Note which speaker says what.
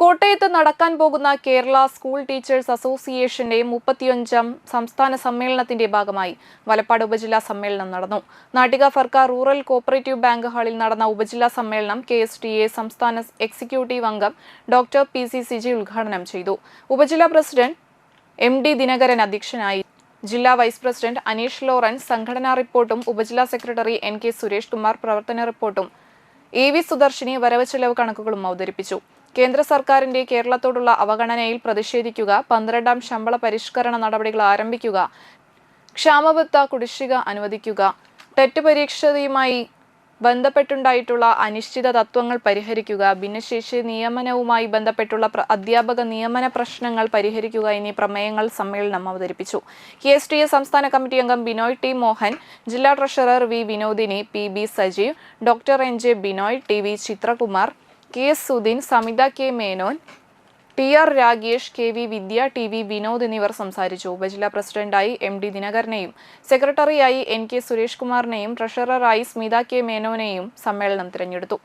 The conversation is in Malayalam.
Speaker 1: കോട്ടയത്ത് നടക്കാൻ പോകുന്ന കേരള സ്കൂൾ ടീച്ചേഴ്സ് അസോസിയേഷന്റെ മുപ്പത്തിയഞ്ചാം സംസ്ഥാന സമ്മേളനത്തിന്റെ ഭാഗമായി വലപ്പാട് ഉപജില്ലാ സമ്മേളനം നടന്നു. Nattika Firka rural cooperative bank ഹാളിൽ നടന്ന ഉപജില്ലാ സമ്മേളനം കെ എസ് ടി എ സംസ്ഥാന എക്സിക്യൂട്ടീവ് അംഗം ഡോക്ടർ പി സി സിജി ഉദ്ഘാടനം ചെയ്തു. ഉപജില്ലാ പ്രസിഡന്റ് എം ഡി ദിനകരൻ അധ്യക്ഷനായി ജില്ലാ വൈസ് പ്രസിഡന്റ് അനീഷ് ലോറൻസ് സംഘടനാ റിപ്പോർട്ടും ഉപജില്ലാ secretary N K Suresh Kumar പ്രവർത്തന റിപ്പോർട്ടും എ വി സുദർശിനി വരവ് ചെലവ് കണക്കുകളും അവതരിപ്പിച്ചു. കേന്ദ്ര സർക്കാരിന്റെ കേരളത്തോടുള്ള അവഗണനയിൽ പ്രതിഷേധിക്കുക പന്ത്രണ്ടാം ശമ്പള പരിഷ്കരണ നടപടികൾ ആരംഭിക്കുക ക്ഷാമബത്ത കുടിശ്ശിക അനുവദിക്കുക ടെറ്റ് പരീക്ഷയുമായി ബന്ധപ്പെട്ടുണ്ടായിട്ടുള്ള അനിശ്ചിത തത്വങ്ങൾ പരിഹരിക്കുക ഭിന്നശേഷി നിയമനവുമായി ബന്ധപ്പെട്ടുള്ള അധ്യാപക നിയമന പ്രശ്നങ്ങൾ പരിഹരിക്കുക എന്നീ പ്രമേയങ്ങൾ സമ്മേളനം അവതരിപ്പിച്ചു. കെ എസ് ടി എ സംസ്ഥാന കമ്മിറ്റി അംഗം ബിനോയ് ടി മോഹൻ ജില്ലാ treasurer V Vinodini P B Sajeev doctor N J Binoy T V Chithrakumar K S Sudheen Samitha K Menon T R Ragesh K V Vidya T V Vinod എന്നിവർ സംസാരിച്ചു. ഉപജില്ലാ പ്രസിഡന്റായി എം ഡി ദിനകരനെയും സെക്രട്ടറിയായി എൻ കെ സുരേഷ് കുമാറിനെയും ട്രഷററായി സ്മിത കെ മേനോനെയും സമ്മേളനം തിരഞ്ഞെടുത്തു.